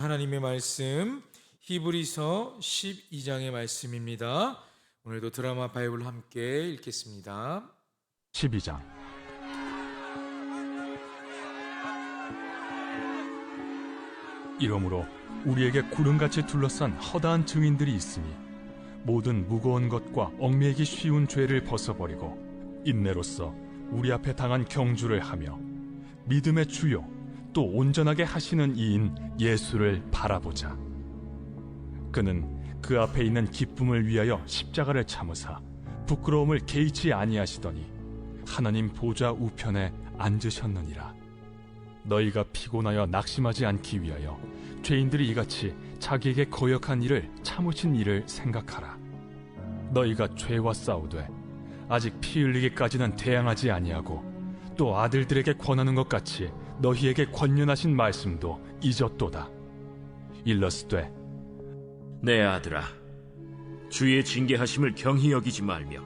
하나님의 말씀 히브리서 12장의 말씀입니다. 오늘도 드라마 바이블 함께 읽겠습니다. 12장 이러므로 우리에게 구름같이 둘러싼 허다한 증인들이 있으니 모든 무거운 것과 얽매이기 쉬운 죄를 벗어버리고 인내로서 우리 앞에 당한 경주를 하며 믿음의 주요 또 온전하게 하시는 이인 예수를 바라보자 그는 그 앞에 있는 기쁨을 위하여 십자가를 참으사 부끄러움을 개의치 아니하시더니 하나님 보좌 우편에 앉으셨느니라. 너희가 피곤하여 낙심하지 않기 위하여 죄인들이 이같이 자기에게 거역한 일을 참으신 일을 생각하라. 너희가 죄와 싸우되 아직 피 흘리기까지는 대항하지 아니하고 또 아들들에게 권하는 것 같이 너희에게 권면하신 말씀도 잊었도다. 일러스되 내 아들아, 주의 징계하심을 경히 여기지 말며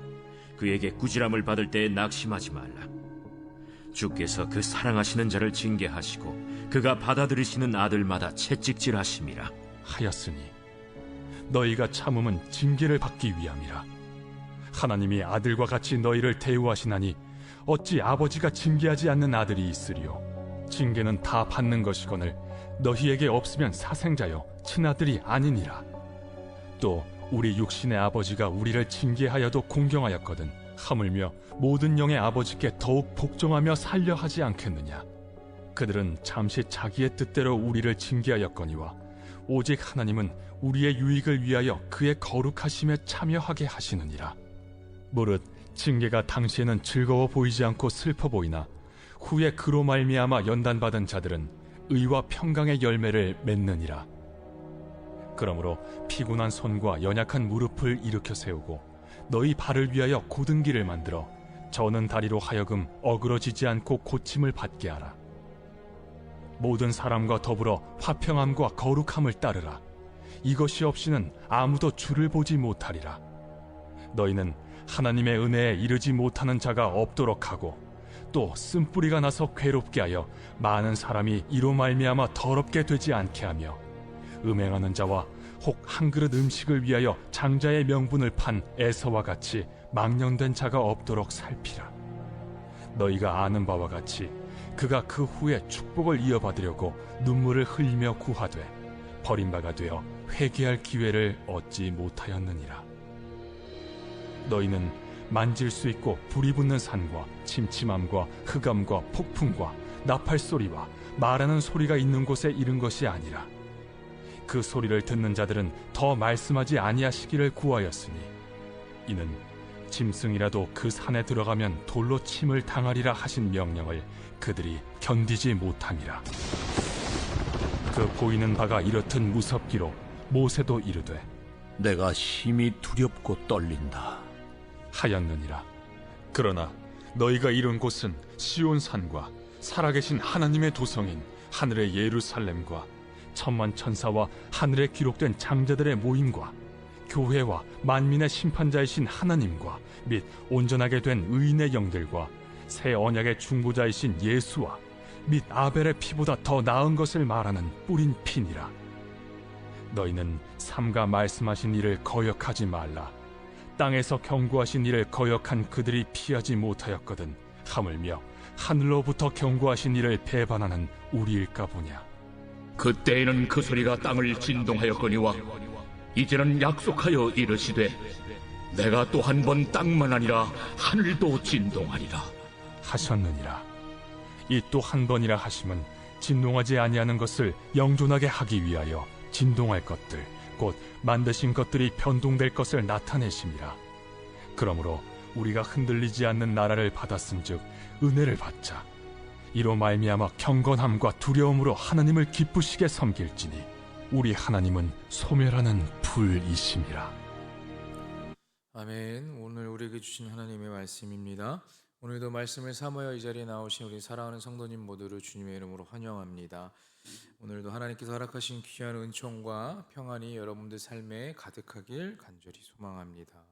그에게 꾸지람을 받을 때에 낙심하지 말라. 주께서 그 사랑하시는 자를 징계하시고 그가 받아들이시는 아들마다 채찍질하심이라. 하였으니 너희가 참음은 징계를 받기 위함이라 하나님이 아들과 같이 너희를 대우하시나니 어찌 아버지가 징계하지 않는 아들이 있으리요? 징계는 다 받는 것이거늘 너희에게 없으면 사생자여 친아들이 아니니라. 또 우리 육신의 아버지가 우리를 징계하여도 공경하였거든 하물며 모든 영의 아버지께 더욱 복종하며 살려 하지 않겠느냐? 그들은 잠시 자기의 뜻대로 우리를 징계하였거니와 오직 하나님은 우리의 유익을 위하여 그의 거룩하심에 참여하게 하시느니라. 무릇 징계가 당시에는 즐거워 보이지 않고 슬퍼 보이나 후에 그로 말미암아 연단받은 자들은 의와 평강의 열매를 맺느니라. 그러므로 피곤한 손과 연약한 무릎을 일으켜 세우고 너희 발을 위하여 곧은 길을 만들어 저는 다리로 하여금 어그러지지 않고 고침을 받게 하라. 모든 사람과 더불어 화평함과 거룩함을 따르라. 이것이 없이는 아무도 주를 보지 못하리라. 너희는 하나님의 은혜에 이르지 못하는 자가 없도록 하고 또 쓴뿌리가 나서 괴롭게 하여 많은 사람이 이로 말미암아 더럽게 되지 않게 하며 음행하는 자와 혹 한 그릇 음식을 위하여 장자의 명분을 판 에서와 같이 망령된 자가 없도록 살피라. 너희가 아는 바와 같이 그가 그 후에 축복을 이어받으려고 눈물을 흘리며 구하되 버림바가 되어 회개할 기회를 얻지 못하였느니라. 너희는 만질 수 있고 불이 붙는 산과 침침함과 흑암과 폭풍과 나팔 소리와 말하는 소리가 있는 곳에 이른 것이 아니라 그 소리를 듣는 자들은 더 말씀하지 아니하시기를 구하였으니 이는 짐승이라도 그 산에 들어가면 돌로 침을 당하리라 하신 명령을 그들이 견디지 못함이라. 그 보이는 바가 이렇듯 무섭기로 모세도 이르되 내가 심히 두렵고 떨린다. 하였느니라. 그러나 너희가 이룬 곳은 시온 산과 살아계신 하나님의 도성인 하늘의 예루살렘과 천만 천사와 하늘에 기록된 장자들의 모임과 교회와 만민의 심판자이신 하나님과 및 온전하게 된 의인의 영들과 새 언약의 중보자이신 예수와 및 아벨의 피보다 더 나은 것을 말하는 뿌린 피니라. 너희는 삼가 말씀하신 일을 거역하지 말라. 땅에서 경고하신 일을 거역한 그들이 피하지 못하였거든. 하물며 하늘로부터 경고하신 일을 배반하는 우리일까 보냐. 그때에는 그 소리가 땅을 진동하였거니와 이제는 약속하여 이르시되 내가 또 한 번 땅만 아니라 하늘도 진동하리라 하셨느니라. 이 또 한 번이라 하심은 진동하지 아니하는 것을 영존하게 하기 위하여 진동할 것들 곧 만드신 것들이 변동될 것을 나타내심이라. 그러므로 우리가 흔들리지 않는 나라를 받았은즉 은혜를 받자. 이로 말미암아 경건함과 두려움으로 하나님을 기쁘시게 섬길지니 우리 하나님은 소멸하는 불이심이라. 아멘. 오늘 우리에게 주신 하나님의 말씀입니다. 오늘도 말씀을 삼하여 이 자리에 나오신 우리 사랑하는 성도님 모두를 주님의 이름으로 환영합니다. 오늘도 하나님께서 허락하신 귀한 은총과 평안이 여러분들 삶에 가득하길 간절히 소망합니다.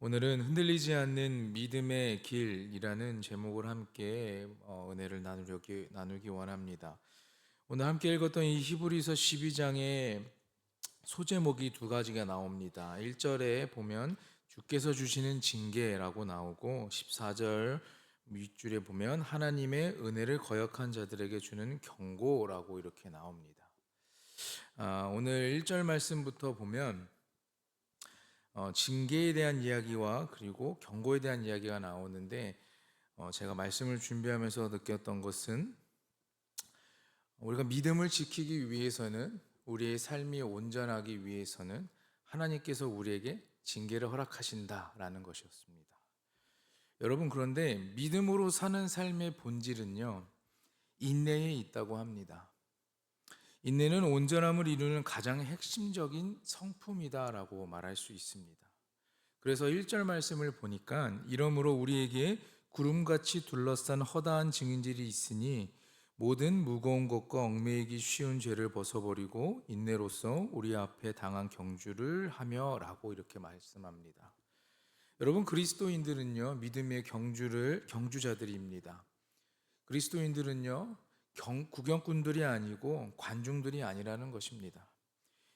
오늘은 흔들리지 않는 믿음의 길이라는 제목을 함께 어, 은혜를 나누려기 나누기 원합니다. 오늘 함께 읽었던 이 히브리서 12장의 소제목이 두 가지가 나옵니다. 1절에 보면 주께서 주시는 징계라고 나오고 14절 윗줄에 보면 하나님의 은혜를 거역한 자들에게 주는 경고라고 이렇게 나옵니다. 아, 오늘 1절 말씀부터 보면 어, 징계에 대한 이야기와 그리고 경고에 대한 이야기가 나오는데 어, 제가 말씀을 준비하면서 느꼈던 것은 우리가 믿음을 지키기 위해서는 우리의 삶이 온전하기 위해서는 하나님께서 우리에게 징계를 허락하신다라는 것이었습니다. 여러분 그런데 믿음으로 사는 삶의 본질은요 인내에 있다고 합니다. 인내는 온전함을 이루는 가장 핵심적인 성품이다라고 말할 수 있습니다. 그래서 1절 말씀을 보니까 이러므로 우리에게 구름같이 둘러싼 허다한 증인들이 있으니 모든 무거운 것과 얽매이기 쉬운 죄를 벗어버리고 인내로서 우리 앞에 당한 경주를 하며라고 이렇게 말씀합니다. 여러분 그리스도인들은요 믿음의 경주를 경주자들입니다. 그리스도인들은요 경, 구경꾼들이 아니고 관중들이 아니라는 것입니다.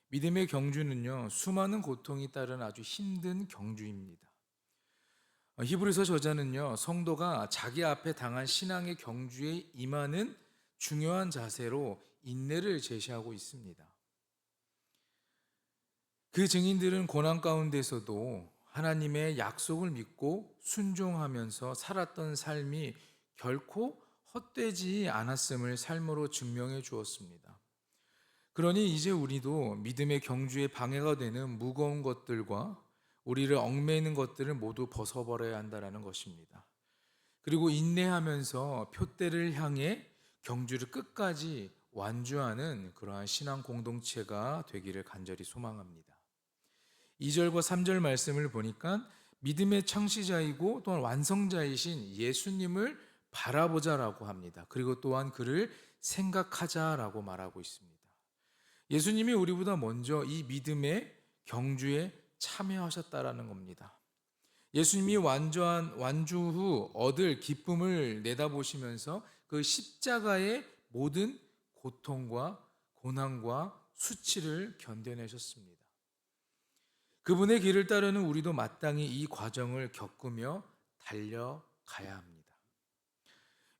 믿음의 경주는요 수많은 고통이 따른 아주 힘든 경주입니다. 어, 히브리서 저자는요 성도가 자기 앞에 당한 신앙의 경주에 임하는 중요한 자세로 인내를 제시하고 있습니다. 그 증인들은 고난 가운데서도 하나님의 약속을 믿고 순종하면서 살았던 삶이 결코 헛되지 않았음을 삶으로 증명해 주었습니다. 그러니 이제 우리도 믿음의 경주에 방해가 되는 무거운 것들과 우리를 얽매이는 것들을 모두 벗어버려야 한다는 것입니다. 그리고 인내하면서 표대를 향해 경주를 끝까지 완주하는 그러한 신앙 공동체가 되기를 간절히 소망합니다. 2절과 3절 말씀을 보니까 믿음의 창시자이고 또한 완성자이신 예수님을 바라보자라고 합니다. 그리고 또한 그를 생각하자라고 말하고 있습니다. 예수님이 우리보다 먼저 이 믿음의 경주에 참여하셨다라는 겁니다. 예수님이 완주한 완주 후 얻을 기쁨을 내다보시면서 그 십자가의 모든 고통과 고난과 수치를 견뎌내셨습니다. 그분의 길을 따르는 우리도 마땅히 이 과정을 겪으며 달려가야 합니다.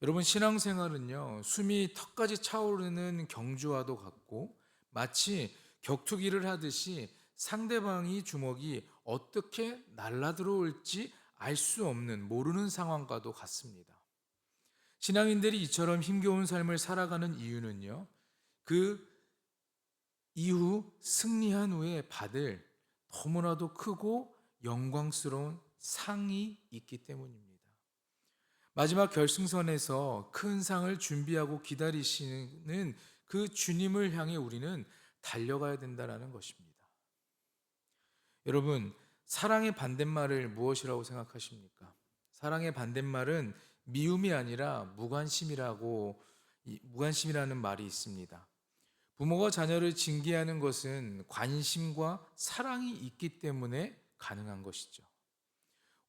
여러분 신앙생활은요 숨이 턱까지 차오르는 경주와도 같고 마치 격투기를 하듯이 상대방이 주먹이 어떻게 날라들어올지 알 수 없는 모르는 상황과도 같습니다. 신앙인들이 이처럼 힘겨운 삶을 살아가는 이유는요 그 이후 승리한 후에 받을 너무나도 크고 영광스러운 상이 있기 때문입니다. 마지막 결승선에서 큰 상을 준비하고 기다리시는 그 주님을 향해 우리는 달려가야 된다는 것입니다. 여러분, 사랑의 반대말을 무엇이라고 생각하십니까? 사랑의 반대말은 미움이 아니라 무관심이라고 무관심이라는 말이 있습니다. 부모가 자녀를 징계하는 것은 관심과 사랑이 있기 때문에 가능한 것이죠.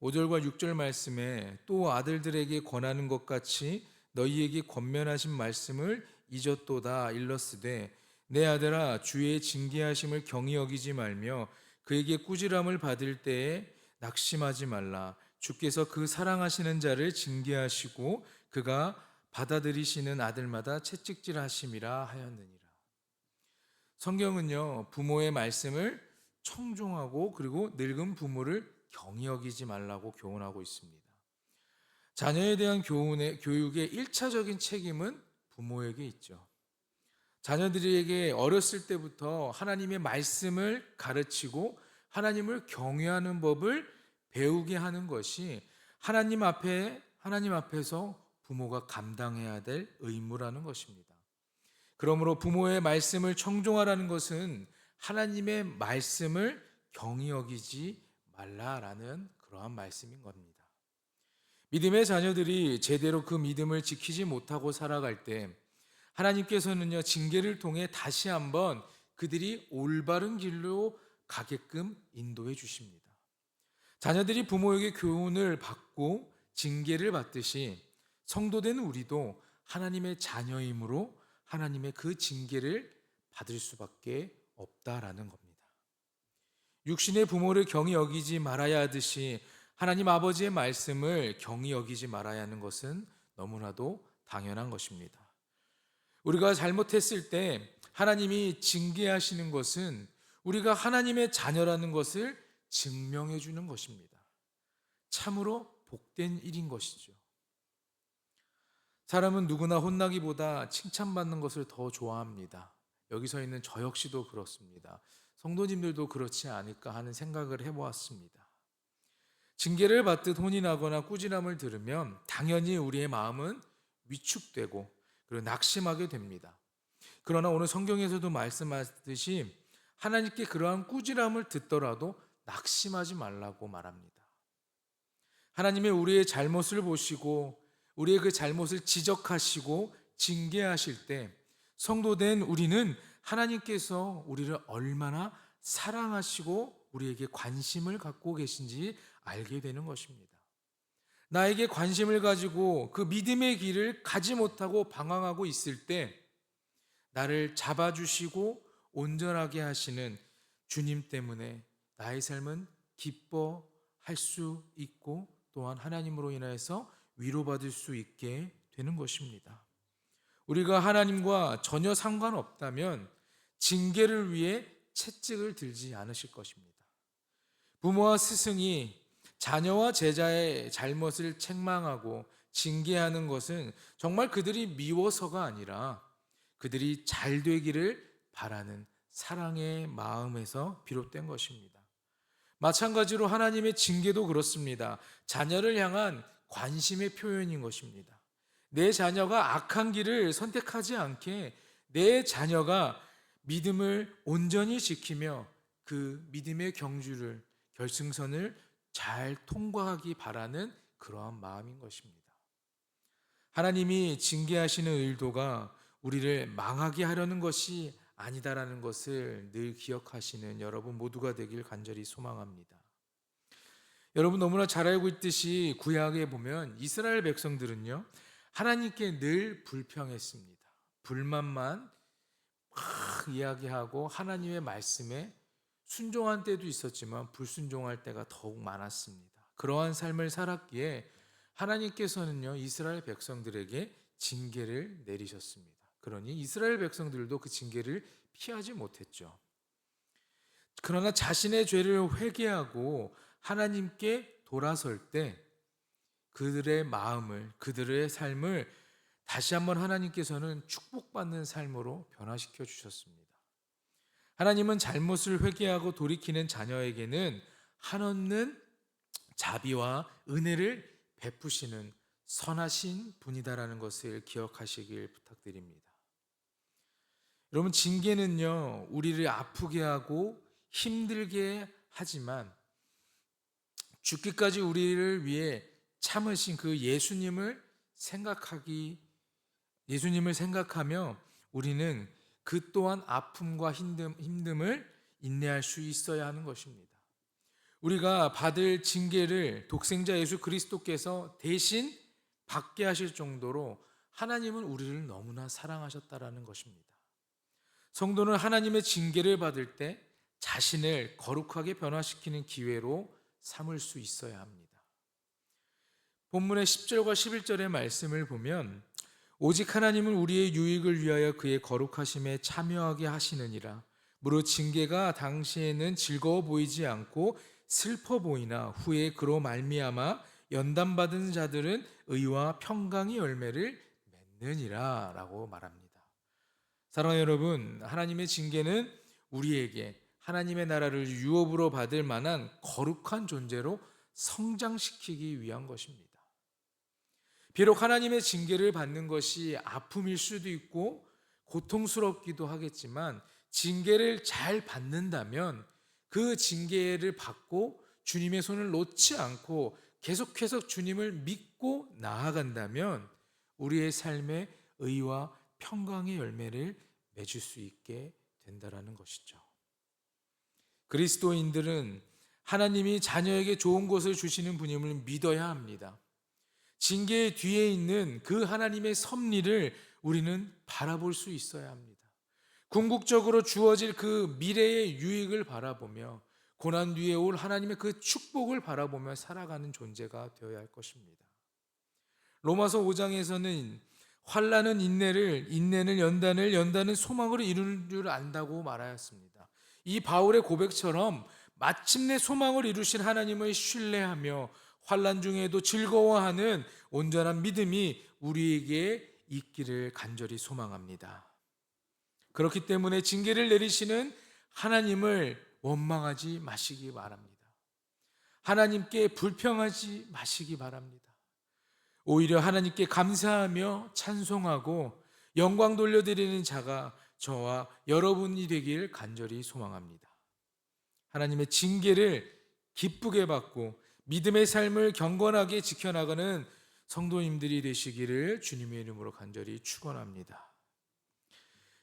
5절과 6절 말씀에 또 아들들에게 권하는 것 같이 너희에게 권면하신 말씀을 잊었도다 일렀으되 내 아들아 주의 징계하심을 경히 여기지 말며 그에게 꾸지람을 받을 때에 낙심하지 말라 주께서 그 사랑하시는 자를 징계하시고 그가 받아들이시는 아들마다 채찍질하심이라 하였느니라. 성경은요 부모의 말씀을 청종하고 그리고 늙은 부모를 경히 여기지 말라고 교훈하고 있습니다. 자녀에 대한 교훈의 교육의 1차적인 책임은 부모에게 있죠. 자녀들에게 어렸을 때부터 하나님의 말씀을 가르치고 하나님을 경외하는 법을 배우게 하는 것이 하나님 앞에 하나님 앞에서 부모가 감당해야 될 의무라는 것입니다. 그러므로 부모의 말씀을 청종하라는 것은 하나님의 말씀을 경히 여기지 말라라는 그러한 말씀인 겁니다. 믿음의 자녀들이 제대로 그 믿음을 지키지 못하고 살아갈 때 하나님께서는요 징계를 통해 다시 한번 그들이 올바른 길로 가게끔 인도해 주십니다. 자녀들이 부모에게 교훈을 받고 징계를 받듯이 성도된 우리도 하나님의 자녀이므로 하나님의 그 징계를 받을 수밖에 없다라는 겁니다. 육신의 부모를 경히 여기지 말아야 하듯이 하나님 아버지의 말씀을 경히 여기지 말아야 하는 것은 너무나도 당연한 것입니다. 우리가 잘못했을 때 하나님이 징계하시는 것은 우리가 하나님의 자녀라는 것을 증명해 주는 것입니다. 참으로 복된 일인 것이죠. 사람은 누구나 혼나기보다 칭찬받는 것을 더 좋아합니다. 여기서 있는 저 역시도 그렇습니다. 성도님들도 그렇지 않을까 하는 생각을 해보았습니다. 징계를 받듯 혼이 나거나 꾸지람을 들으면 당연히 우리의 마음은 위축되고 그리고 낙심하게 됩니다. 그러나 오늘 성경에서도 말씀하듯이 하나님께 그러한 꾸지람을 듣더라도 낙심하지 말라고 말합니다. 하나님의 우리의 잘못을 보시고 우리의 그 잘못을 지적하시고 징계하실 때 성도된 우리는 하나님께서 우리를 얼마나 사랑하시고 우리에게 관심을 갖고 계신지 알게 되는 것입니다. 나에게 관심을 가지고 그 믿음의 길을 가지 못하고 방황하고 있을 때 나를 잡아주시고 온전하게 하시는 주님 때문에 나의 삶은 기뻐할 수 있고 또한 하나님으로 인하여서 위로받을 수 있게 되는 것입니다. 우리가 하나님과 전혀 상관없다면 징계를 위해 채찍을 들지 않으실 것입니다. 부모와 스승이 자녀와 제자의 잘못을 책망하고 징계하는 것은 정말 그들이 미워서가 아니라 그들이 잘 되기를 바라는 사랑의 마음에서 비롯된 것입니다. 마찬가지로 하나님의 징계도 그렇습니다. 자녀를 향한 관심의 표현인 것입니다. 내 자녀가 악한 길을 선택하지 않게 내 자녀가 믿음을 온전히 지키며 그 믿음의 경주를 결승선을 잘 통과하기 바라는 그러한 마음인 것입니다. 하나님이 징계하시는 의도가 우리를 망하게 하려는 것이 아니다라는 것을 늘 기억하시는 여러분 모두가 되길 간절히 소망합니다. 여러분 너무나 잘 알고 있듯이 구약에 보면 이스라엘 백성들은요 하나님께 늘 불평했습니다. 불만만 막 이야기하고 하나님의 말씀에 순종한 때도 있었지만 불순종할 때가 더욱 많았습니다. 그러한 삶을 살았기에 하나님께서는요 이스라엘 백성들에게 징계를 내리셨습니다. 그러니 이스라엘 백성들도 그 징계를 피하지 못했죠. 그러나 자신의 죄를 회개하고 하나님께 돌아설 때 그들의 마음을 그들의 삶을 다시 한번 하나님께서는 축복받는 삶으로 변화시켜 주셨습니다. 하나님은 잘못을 회개하고 돌이키는 자녀에게는 한없는 자비와 은혜를 베푸시는 선하신 분이다라는 것을 기억하시길 부탁드립니다. 여러분 징계는요 우리를 아프게 하고 힘들게 하지만 죽기까지 우리를 위해 참으신 그 예수님을 생각하기 예수님을 생각하며 우리는 그 또한 아픔과 힘듦, 힘듦을 인내할 수 있어야 하는 것입니다. 우리가 받을 징계를 독생자 예수 그리스도께서 대신 받게 하실 정도로 하나님은 우리를 너무나 사랑하셨다라는 것입니다. 성도는 하나님의 징계를 받을 때 자신을 거룩하게 변화시키는 기회로 삼을 수 있어야 합니다. 본문의 10절과 11절의 말씀을 보면 오직 하나님은 우리의 유익을 위하여 그의 거룩하심에 참여하게 하시느니라. 무릇 징계가 당시에는 즐거워 보이지 않고 슬퍼 보이나 후에 그로 말미암아 연단받은 자들은 의와 평강의 열매를 맺느니라라고 말합니다. 사랑하는 여러분, 하나님의 징계는 우리에게 하나님의 나라를 유업으로 받을 만한 거룩한 존재로 성장시키기 위한 것입니다. 비록 하나님의 징계를 받는 것이 아픔일 수도 있고 고통스럽기도 하겠지만 징계를 잘 받는다면 그 징계를 받고 주님의 손을 놓지 않고 계속해서 주님을 믿고 나아간다면 우리의 삶에 의와 평강의 열매를 맺을 수 있게 된다라는 것이죠. 그리스도인들은 하나님이 자녀에게 좋은 것을 주시는 분임을 믿어야 합니다. 징계의 뒤에 있는 그 하나님의 섭리를 우리는 바라볼 수 있어야 합니다. 궁극적으로 주어질 그 미래의 유익을 바라보며 고난 뒤에 올 하나님의 그 축복을 바라보며 살아가는 존재가 되어야 할 것입니다. 로마서 5장에서는 환란은 인내를 인내는 연단을 연단은 소망으로 이루는 줄 안다고 말하였습니다. 이 바울의 고백처럼 마침내 소망을 이루신 하나님을 신뢰하며 환란 중에도 즐거워하는 온전한 믿음이 우리에게 있기를 간절히 소망합니다. 그렇기 때문에 징계를 내리시는 하나님을 원망하지 마시기 바랍니다. 하나님께 불평하지 마시기 바랍니다. 오히려 하나님께 감사하며 찬송하고 영광 돌려드리는 자가 저와 여러분이 되길 간절히 소망합니다. 하나님의 징계를 기쁘게 받고 믿음의 삶을 경건하게 지켜나가는 성도님들이 되시기를 주님의 이름으로 간절히 축원합니다.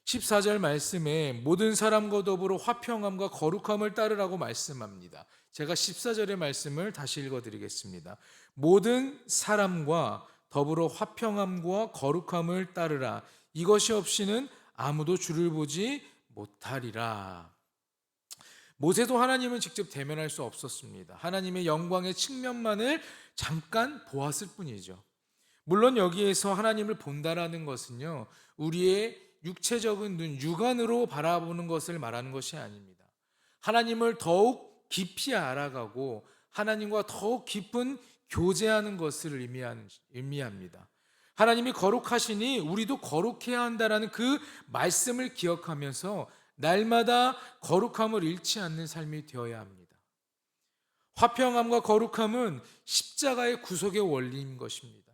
14절 말씀에 모든 사람과 더불어 화평함과 거룩함을 따르라고 말씀합니다. 제가 14절의 말씀을 다시 읽어 드리겠습니다. 모든 사람과 더불어 화평함과 거룩함을 따르라. 이것이 없이는 아무도 주를 보지 못하리라. 모세도 하나님을 직접 대면할 수 없었습니다. 하나님의 영광의 측면만을 잠깐 보았을 뿐이죠. 물론 여기에서 하나님을 본다라는 것은요, 우리의 육체적인 눈, 육안으로 바라보는 것을 말하는 것이 아닙니다. 하나님을 더욱 깊이 알아가고 하나님과 더욱 깊은 교제하는 것을 의미하는, 의미합니다. 하나님이 거룩하시니 우리도 거룩해야 한다라는 그 말씀을 기억하면서 날마다 거룩함을 잃지 않는 삶이 되어야 합니다. 화평함과 거룩함은 십자가의 구속의 원리인 것입니다.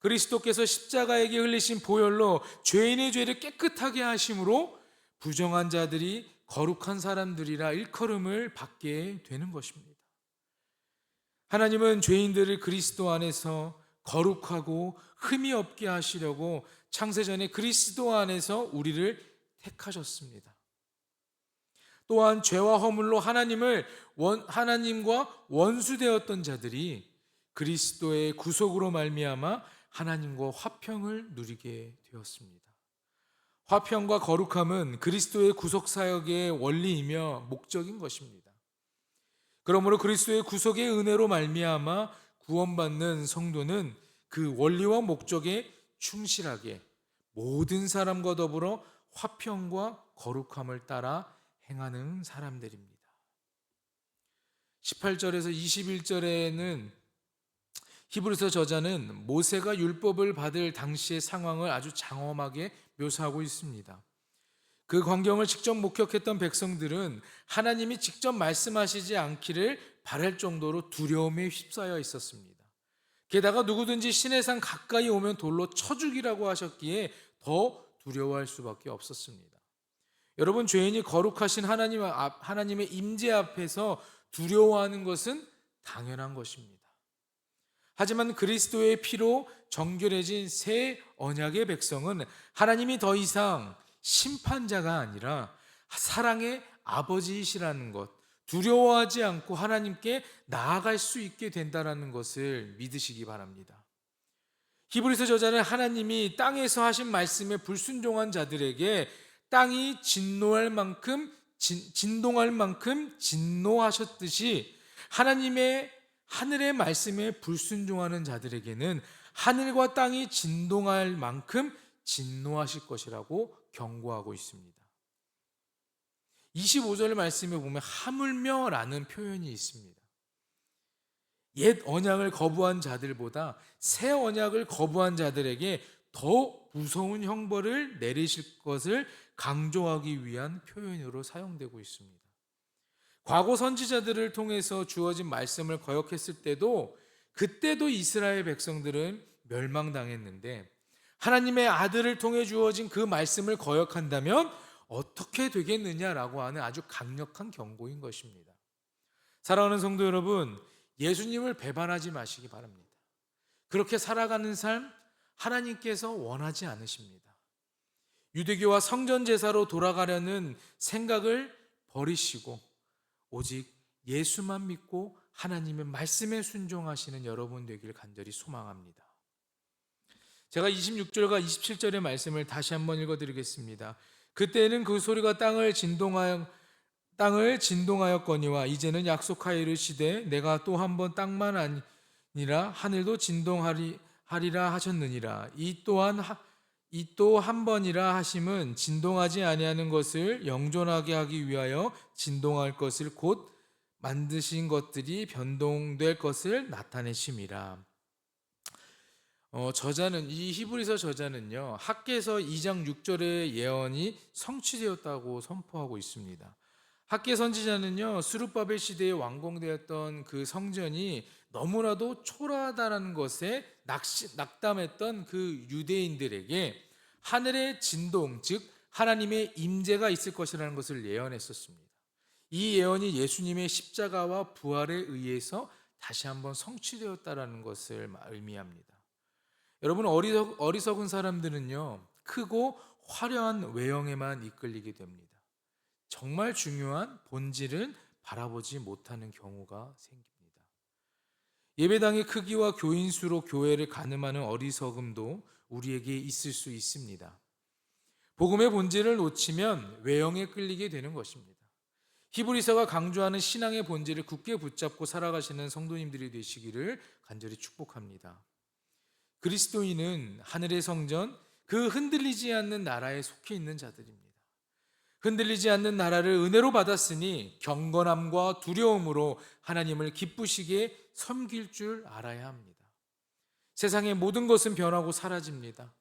그리스도께서 십자가에게 흘리신 보혈로 죄인의 죄를 깨끗하게 하심으로 부정한 자들이 거룩한 사람들이라 일컬음을 받게 되는 것입니다. 하나님은 죄인들을 그리스도 안에서 거룩하고 흠이 없게 하시려고 창세전에 그리스도 안에서 우리를 택하셨습니다. 또한 죄와 허물로 하나님을 원, 하나님과 원수되었던 자들이 그리스도의 구속으로 말미암아 하나님과 화평을 누리게 되었습니다. 화평과 거룩함은 그리스도의 구속 사역의 원리이며 목적인 것입니다. 그러므로 그리스도의 구속의 은혜로 말미암아 구원받는 성도는 그 원리와 목적에 충실하게 모든 사람과 더불어 화평과 거룩함을 따라 행하는 사람들입니다. 18절에서 21절에는 히브리서 저자는 모세가 율법을 받을 당시의 상황을 아주 장엄하게 묘사하고 있습니다. 그 광경을 직접 목격했던 백성들은 하나님이 직접 말씀하시지 않기를 바랄 정도로 두려움에 휩싸여 있었습니다. 게다가 누구든지 신의 산 가까이 오면 돌로 쳐 죽이라고 하셨기에 더 두려워할 수밖에 없었습니다. 여러분 죄인이 거룩하신 하나님 앞 하나님의 임재 앞에서 두려워하는 것은 당연한 것입니다. 하지만 그리스도의 피로 정결해진 새 언약의 백성은 하나님이 더 이상 심판자가 아니라 사랑의 아버지이시라는 것, 두려워하지 않고 하나님께 나아갈 수 있게 된다라는 것을 믿으시기 바랍니다. 히브리서 저자는 하나님이 땅에서 하신 말씀에 불순종한 자들에게 땅이 진노할 만큼 진, 진동할 만큼 진노하셨듯이 하나님의 하늘의 말씀에 불순종하는 자들에게는 하늘과 땅이 진동할 만큼 진노하실 것이라고 경고하고 있습니다. 25절 말씀에 보면 하물며라는 표현이 있습니다. 옛 언약을 거부한 자들보다 새 언약을 거부한 자들에게 더 무서운 형벌을 내리실 것을 강조하기 위한 표현으로 사용되고 있습니다. 과거 선지자들을 통해서 주어진 말씀을 거역했을 때도 그때도 이스라엘 백성들은 멸망당했는데 하나님의 아들을 통해 주어진 그 말씀을 거역한다면 어떻게 되겠느냐라고 하는 아주 강력한 경고인 것입니다. 사랑하는 성도 여러분, 예수님을 배반하지 마시기 바랍니다. 그렇게 살아가는 삶 하나님께서 원하지 않으십니다. 유대교와 성전 제사로 돌아가려는 생각을 버리시고 오직 예수만 믿고 하나님의 말씀에 순종하시는 여러분 되길 간절히 소망합니다. 제가 26절과 27절의 말씀을 다시 한번 읽어 드리겠습니다. 그때는 그 소리가 땅을 진동하여 땅을 진동하였거니와 이제는 약속하여 이르시되 내가 또 한 번 땅만 아니라 하늘도 진동하리 하리라 하셨느니라 이 또한 이 또 한 번이라 하심은 진동하지 아니하는 것을 영존하게 하기 위하여 진동할 것을 곧 만드신 것들이 변동될 것을 나타내심이라. 어, 저자는 이 히브리서 저자는요 학계서 2장 6절의 예언이 성취되었다고 선포하고 있습니다. 학계 선지자는요 수르바벨 시대에 완공되었던 그 성전이 너무나도 초라하다는 것에 낙시, 낙담했던 그 유대인들에게 하늘의 진동 즉 하나님의 임재가 있을 것이라는 것을 예언했었습니다. 이 예언이 예수님의 십자가와 부활에 의해서 다시 한번 성취되었다라는 것을 의미합니다. 여러분 어리석, 어리석은 사람들은요 크고 화려한 외형에만 이끌리게 됩니다. 정말 중요한 본질은 바라보지 못하는 경우가 생깁니다. 예배당의 크기와 교인 수로 교회를 가늠하는 어리석음도 우리에게 있을 수 있습니다. 복음의 본질을 놓치면 외형에 끌리게 되는 것입니다. 히브리서가 강조하는 신앙의 본질을 굳게 붙잡고 살아가시는 성도님들이 되시기를 간절히 축복합니다. 그리스도인은 하늘의 성전, 그 흔들리지 않는 나라에 속해 있는 자들입니다. 흔들리지 않는 나라를 은혜로 받았으니 경건함과 두려움으로 하나님을 기쁘시게 섬길 줄 알아야 합니다. 세상의 모든 것은 변하고 사라집니다.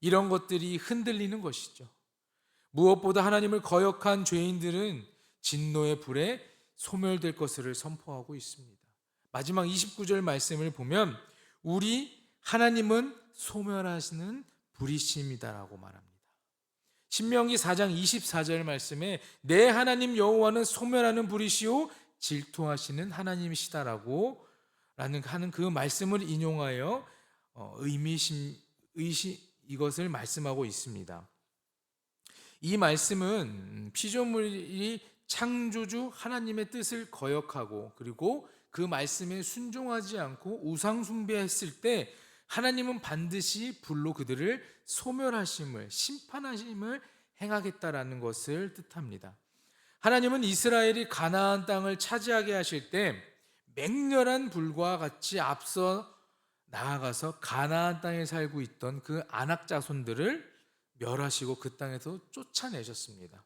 이런 것들이 흔들리는 것이죠. 무엇보다 하나님을 거역한 죄인들은 진노의 불에 소멸될 것을 선포하고 있습니다. 마지막 29절 말씀을 보면 우리 하나님은 소멸하시는 불이심이다라고 말합니다. 신명기 4장 24절 말씀에 내 하나님 여호와는 소멸하는 불이시요 질투하시는 하나님이시다라고 라는 하는 그 말씀을 인용하여 어, 의미심 의시 이것을 말씀하고 있습니다. 이 말씀은 피조물이 창조주 하나님의 뜻을 거역하고 그리고 그 말씀에 순종하지 않고 우상 숭배했을 때 하나님은 반드시 불로 그들을 소멸하심을 심판하심을 행하겠다라는 것을 뜻합니다. 하나님은 이스라엘이 가나안 땅을 차지하게 하실 때 맹렬한 불과 같이 앞서 나아가서 가나안 땅에 살고 있던 그 안악 자손들을 멸하시고 그 땅에서 쫓아내셨습니다.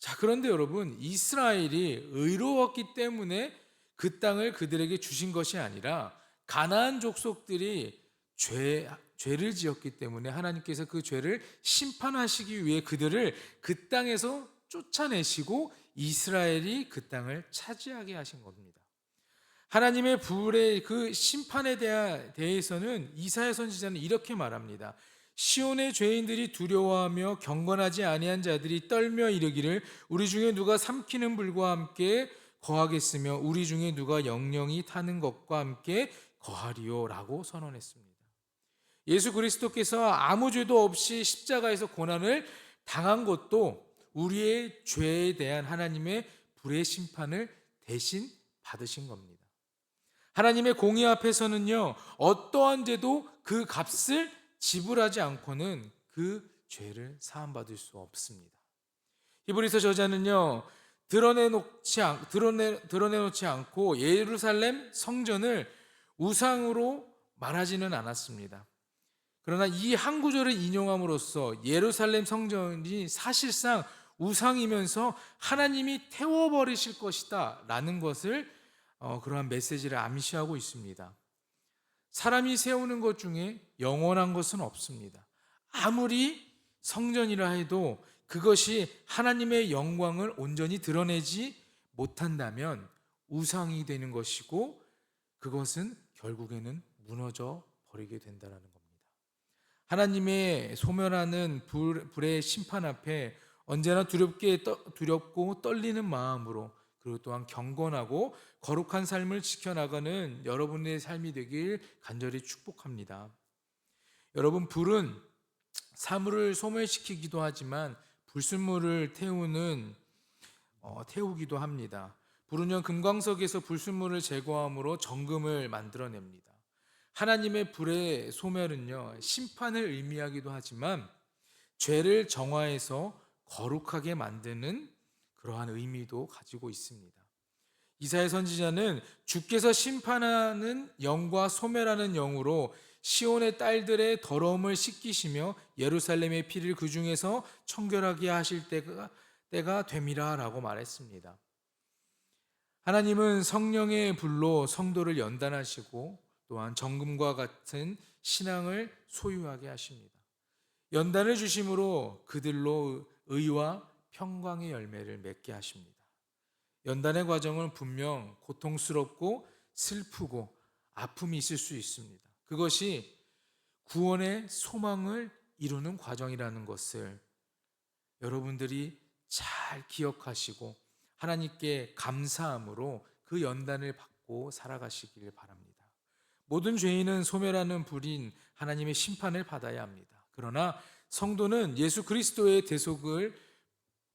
자, 그런데 여러분, 이스라엘이 의로웠기 때문에 그 땅을 그들에게 주신 것이 아니라 가나안 족속들이 죄 죄를 지었기 때문에 하나님께서 그 죄를 심판하시기 위해 그들을 그 땅에서 쫓아내시고 이스라엘이 그 땅을 차지하게 하신 겁니다. 하나님의 불의 그 심판에 대해서는 이사야 선지자는 이렇게 말합니다. 시온의 죄인들이 두려워하며 경건하지 아니한 자들이 떨며 이르기를 우리 중에 누가 삼키는 불과 함께 거하겠으며 우리 중에 누가 영영이 타는 것과 함께 거하리요라고 선언했습니다. 예수 그리스도께서 아무 죄도 없이 십자가에서 고난을 당한 것도 우리의 죄에 대한 하나님의 불의 심판을 대신 받으신 겁니다. 하나님의 공의 앞에서는요, 어떠한 죄도 그 값을 지불하지 않고는 그 죄를 사함받을 수 없습니다. 히브리서 저자는요, 드러내놓지, 드러내, 드러내놓지 않고 예루살렘 성전을 우상으로 말하지는 않았습니다. 그러나 이 한 구절을 인용함으로써 예루살렘 성전이 사실상 우상이면서 하나님이 태워버리실 것이다 라는 것을 어, 그러한 메시지를 암시하고 있습니다. 사람이 세우는 것 중에 영원한 것은 없습니다. 아무리 성전이라 해도 그것이 하나님의 영광을 온전히 드러내지 못한다면 우상이 되는 것이고 그것은 결국에는 무너져 버리게 된다는 겁니다. 하나님의 소멸하는 불, 불의 심판 앞에 언제나 두렵게 두렵고 떨리는 마음으로 그리고 또한 경건하고 거룩한 삶을 지켜나가는 여러분의 삶이 되길 간절히 축복합니다. 여러분 불은 사물을 소멸시키기도 하지만 불순물을 태우는 어, 태우기도 합니다. 불은요 금광석에서 불순물을 제거함으로 정금을 만들어냅니다. 하나님의 불의 소멸은요, 심판을 의미하기도 하지만 죄를 정화해서 거룩하게 만드는 그러한 의미도 가지고 있습니다. 이사야 선지자는 주께서 심판하는 영과 소멸하는 영으로 시온의 딸들의 더러움을 씻기시며 예루살렘의 피를 그 중에서 청결하게 하실 때가 때가 됨이라 라고 말했습니다. 하나님은 성령의 불로 성도를 연단하시고 또한 정금과 같은 신앙을 소유하게 하십니다. 연단을 주심으로 그들로 의와 평강의 열매를 맺게 하십니다. 연단의 과정은 분명 고통스럽고 슬프고 아픔이 있을 수 있습니다. 그것이 구원의 소망을 이루는 과정이라는 것을 여러분들이 잘 기억하시고 하나님께 감사함으로 그 연단을 받고 살아가시기를 바랍니다. 모든 죄인은 소멸하는 불인 하나님의 심판을 받아야 합니다. 그러나 성도는 예수 그리스도의 대속을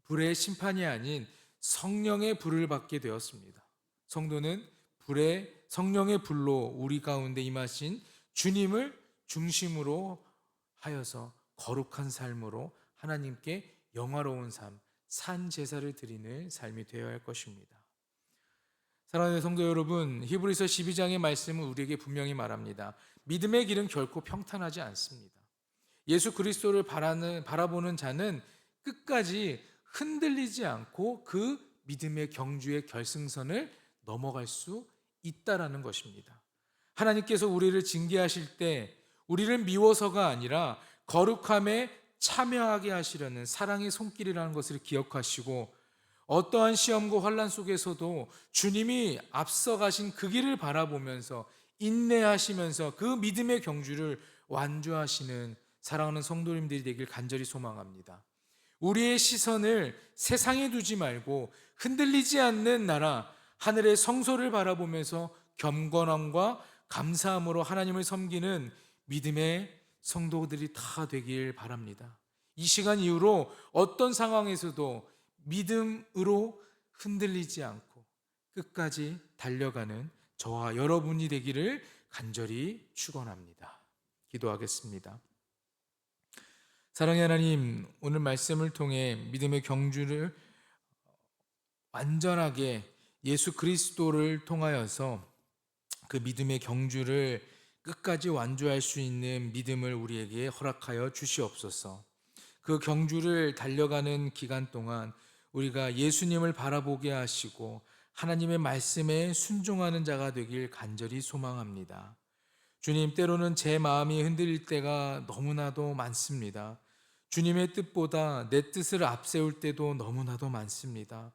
불의 심판이 아닌 성령의 불을 받게 되었습니다. 성도는 불의 성령의 불로 우리 가운데 임하신 주님을 중심으로 하여서 거룩한 삶으로 하나님께 영화로운 삶, 산 제사를 드리는 삶이 되어야 할 것입니다. 사랑하는 성도 여러분, 히브리서 12장의 말씀은 우리에게 분명히 말합니다. 믿음의 길은 결코 평탄하지 않습니다. 예수 그리스도를 바라는, 바라보는 자는 끝까지 흔들리지 않고 그 믿음의 경주의 결승선을 넘어갈 수 있다라는 것입니다. 하나님께서 우리를 징계하실 때 우리를 미워서가 아니라 거룩함에 참여하게 하시려는 사랑의 손길이라는 것을 기억하시고 어떠한 시험과 환란 속에서도 주님이 앞서가신 그 길을 바라보면서 인내하시면서 그 믿음의 경주를 완주하시는 사랑하는 성도님들이 되길 간절히 소망합니다. 우리의 시선을 세상에 두지 말고 흔들리지 않는 나라 하늘의 성소를 바라보면서 겸건함과 감사함으로 하나님을 섬기는 믿음의 성도들이 다 되길 바랍니다. 이 시간 이후로 어떤 상황에서도 믿음으로 흔들리지 않고 끝까지 달려가는 저와 여러분이 되기를 간절히 축원합니다. 기도하겠습니다. 사랑의 하나님, 오늘 말씀을 통해 믿음의 경주를 완전하게 예수 그리스도를 통하여서 그 믿음의 경주를 끝까지 완주할 수 있는 믿음을 우리에게 허락하여 주시옵소서. 그 경주를 달려가는 기간 동안 우리가 예수님을 바라보게 하시고 하나님의 말씀에 순종하는 자가 되길 간절히 소망합니다. 주님, 때로는 제 마음이 흔들릴 때가 너무나도 많습니다. 주님의 뜻보다 내 뜻을 앞세울 때도 너무나도 많습니다.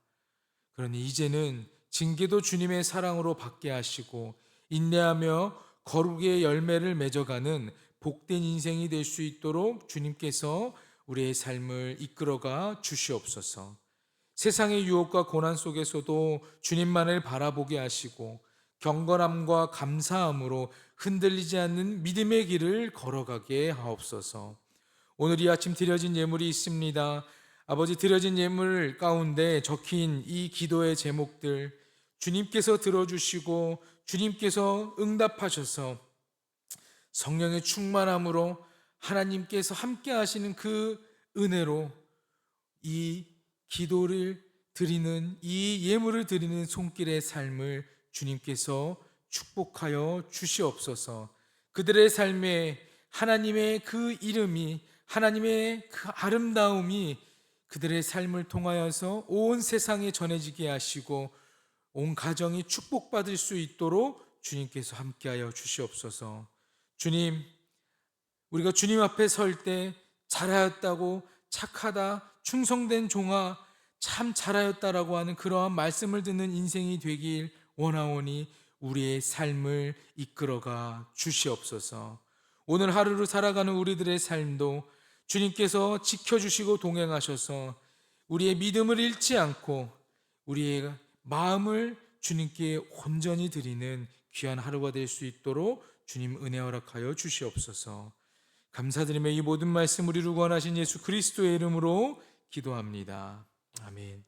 그러니 이제는 징계도 주님의 사랑으로 받게 하시고 인내하며 거룩의 열매를 맺어가는 복된 인생이 될 수 있도록 주님께서 우리의 삶을 이끌어가 주시옵소서. 세상의 유혹과 고난 속에서도 주님만을 바라보게 하시고 경건함과 감사함으로 흔들리지 않는 믿음의 길을 걸어가게 하옵소서. 오늘 이 아침 드려진 예물이 있습니다. 아버지 드려진 예물 가운데 적힌 이 기도의 제목들 주님께서 들어주시고 주님께서 응답하셔서 성령의 충만함으로 하나님께서 함께 하시는 그 은혜로 이 기도를 드리는 이 예물을 드리는 손길의 삶을 주님께서 축복하여 주시옵소서. 그들의 삶에 하나님의 그 이름이 하나님의 그 아름다움이 그들의 삶을 통하여서 온 세상에 전해지게 하시고 온 가정이 축복받을 수 있도록 주님께서 함께하여 주시옵소서. 주님, 우리가 주님 앞에 설 때 잘하였다고 착하다, 충성된 종아, 참 잘하였다라고 하는 그러한 말씀을 듣는 인생이 되길 원하오니 우리의 삶을 이끌어가 주시옵소서. 오늘 하루를 살아가는 우리들의 삶도 주님께서 지켜주시고 동행하셔서 우리의 믿음을 잃지 않고 우리의 마음을 주님께 온전히 드리는 귀한 하루가 될 수 있도록 주님 은혜 허락하여 주시옵소서. 감사드리며 이 모든 말씀 우리를 구원하신 예수 그리스도의 이름으로 기도합니다. 아멘.